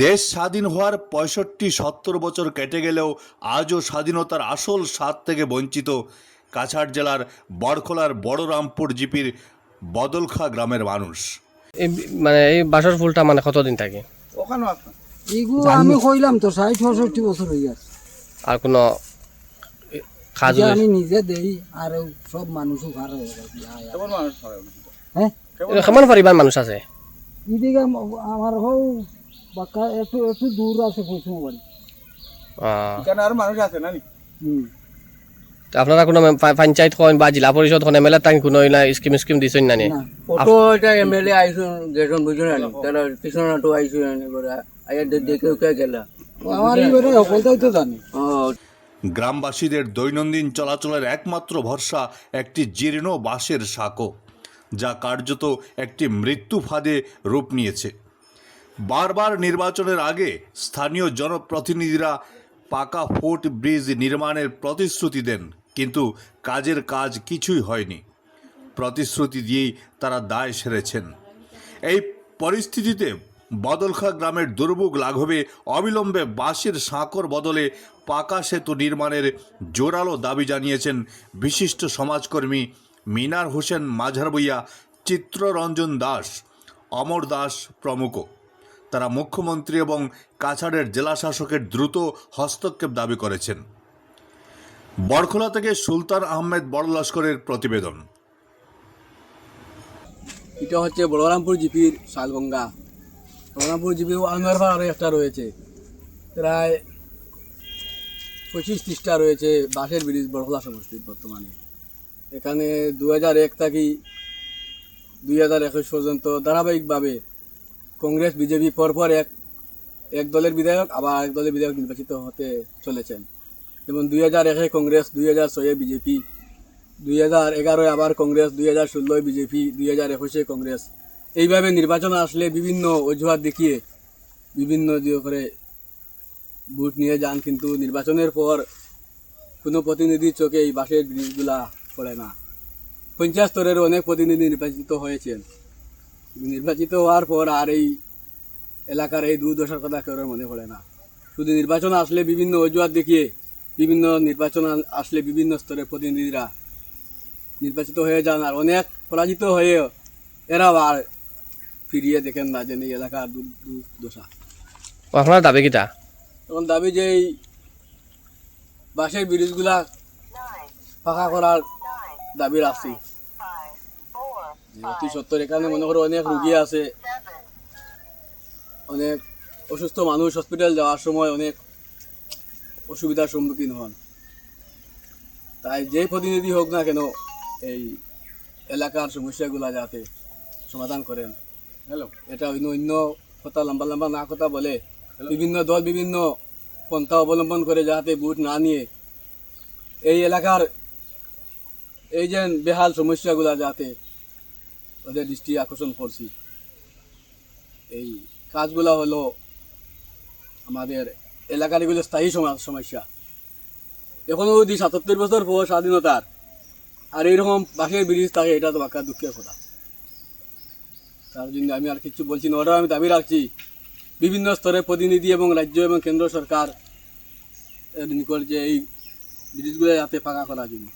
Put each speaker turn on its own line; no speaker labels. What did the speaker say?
দেশ স্বাধীন হওয়ার পঁয়ষট্টি সত্তর বছর কেটে গেলেও আজও স্বাধীনতার আসল স্বাদ থেকে বঞ্চিত কাছাড় জেলার বড়খোলার বড়রামপুর জিপির বদলখা গ্রামের মানুষ।
এই মানে এই বাসর ফুলটা মানে কতদিন থাকে?
এগুলো আমি কইলাম তো ষাট পঁয়ষট্টি বছর হয়ে গেছে।
আর কোনো এ-
আমি নিজে দেই আর সব মানুষও খারাপ হয়ে।
কেমন
পরিবার মানুষ আছে?
এদিকে আমার হও বাক্কা একটু একটু দূর আছে পশ্চিম বাড়ি।
এখানে আর মানুষ আছে না
হুম।
তো আপনারা কোনো পঞ্চায়েত হন বা জিলা পরিষদ হন এমএলএ তাই কোনো ইলা স্কিম স্কিম দিছেন না নি?
না।
অটো এটা এমএলএ আইসুন গেছন বুঝুন আনি তারা কৃষ্ণ আনি করে আয়া দেখে উকে গেলা।
আমার এবারে সকলটাই তো জানি।
গ্রামবাসীদের দৈনন্দিন চলাচলের একমাত্র ভরসা একটি জীর্ণ বাঁশের সাঁকো, যা কার্যত একটি মৃত্যু ফাঁদে রূপ নিয়েছে। বারবার নির্বাচনের আগে স্থানীয় জনপ্রতিনিধিরা পাকা ফুট ব্রিজ নির্মাণের প্রতিশ্রুতি দেন, কিন্তু কাজের কাজ কিছুই হয়নি। প্রতিশ্রুতি দিয়েই তারা দায় সেরেছেন। এই পরিস্থিতিতে বদলখা গ্রামের দুর্ভোগ লাঘবে, অবিলম্বে বাঁশের সাঁকর বদলে পাকা সেতু নির্মাণের জোরালো দাবি জানিয়েছেন বিশিষ্ট সমাজকর্মী মিনার হোসেন মাঝারবইয়া, চিত্ররঞ্জন দাস, অমর দাস প্রমুখ। তারা মুখ্যমন্ত্রী এবং কাছাড়ের জেলা শাসকের দ্রুত হস্তক্ষেপ দাবি করেছেন। বরখোলা থেকে সুলতান আহমেদ বড় লস্করের প্রতিবেদন।
এটা হচ্ছে বলরামপুর জিপির শালগঙ্গা। বলরামপুর জিপি আনোয়ার আরও একটা রয়েছে। প্রায় পঁচিশ ত্রিশটা রয়েছে বাঁশের ব্রিজ বড়খলা সমষ্টির বর্তমানে। এখানে দু হাজার এক থাকি দুই হাজার একুশ পর্যন্ত ধারাবাহিকভাবে কংগ্রেস, বিজেপি পরপর এক এক দলের বিধায়ক, আবার এক দলের বিধায়ক নির্বাচিত হতে চলেছেন। যেমন দুই হাজার একে কংগ্রেস দুই হাজার ছয়ে বিজেপি দুই হাজার এগারোয় আবার কংগ্রেস দুই হাজার ষোলোয় বিজেপি দুই হাজার একুশে কংগ্রেস। এইভাবে নির্বাচন আসলে বিভিন্ন অজুহাত দেখিয়ে বিভিন্ন দিয়ে করে ভোট নিয়ে যান, কিন্তু নির্বাচনের পর কোনো প্রতিনিধির চোখে এই বাসের ব্রিজগুলা পড়ে না। পঞ্চায়েত স্তরের অনেক প্রতিনিধি নির্বাচিত হয়েছেন। নির্বাচিত হওয়ার পর আর এই এলাকার এই দুর্দশার কথা কেউ মনে পড়ে না। শুধু নির্বাচন আসলে বিভিন্ন অজুহাত দেখিয়ে বিভিন্ন নির্বাচন আসলে বিভিন্ন স্তরের প্রতিনিধিরা নির্বাচিত হয়ে যান, আর অনেক পরাজিত হয়ে এরাও আর ফিরিয়ে দেখেন না যে এই এলাকার দু- দুর্দশা।
আপনার দাবি কিটা?
তখন দাবি যে এই বাঁশের ব্রিজগুলা পাকা করার দাবি রাখছি। অতি সত্তর এখানে মনে করো অনেক রুগী আছে। অনেক অসুস্থ মানুষ হসপিটাল যাওয়ার সময় অনেক অসুবিধার সম্মুখীন হন। তাই যে প্রতিনিধি হোক না কেন এই এলাকার সমস্যাগুলা যাতে সমাধান করেন। এটা অন্য অন্য কথা লম্বা লম্বা না কথা বলে। বিভিন্ন দল বিভিন্ন পন্থা অবলম্বন করে যাতে ভোট না নিয়ে এই এলাকার এই যে বেহাল সমস্যাগুলা যাতে ওদের দৃষ্টি আকর্ষণ করছি। এই কাজগুলা হলো আমাদের এলাকার এগুলো স্থায়ী সমস্যা। এখনও যদি সাতাত্তর বছর পর স্বাধীনতার আর এইরকম বাসের ব্রিজ থাকে এটা তো বাঁকা দুঃখের কথা। তার জন্য আমি আর কিছু বলছি না। ওটাও আমি দাবি রাখছি। বিভিন্ন স্তরের প্রতিনিধি এবং রাজ্য এবং কেন্দ্র সরকার নিকট যে এই ব্রিজগুলো যাতে পাকা করার জন্য।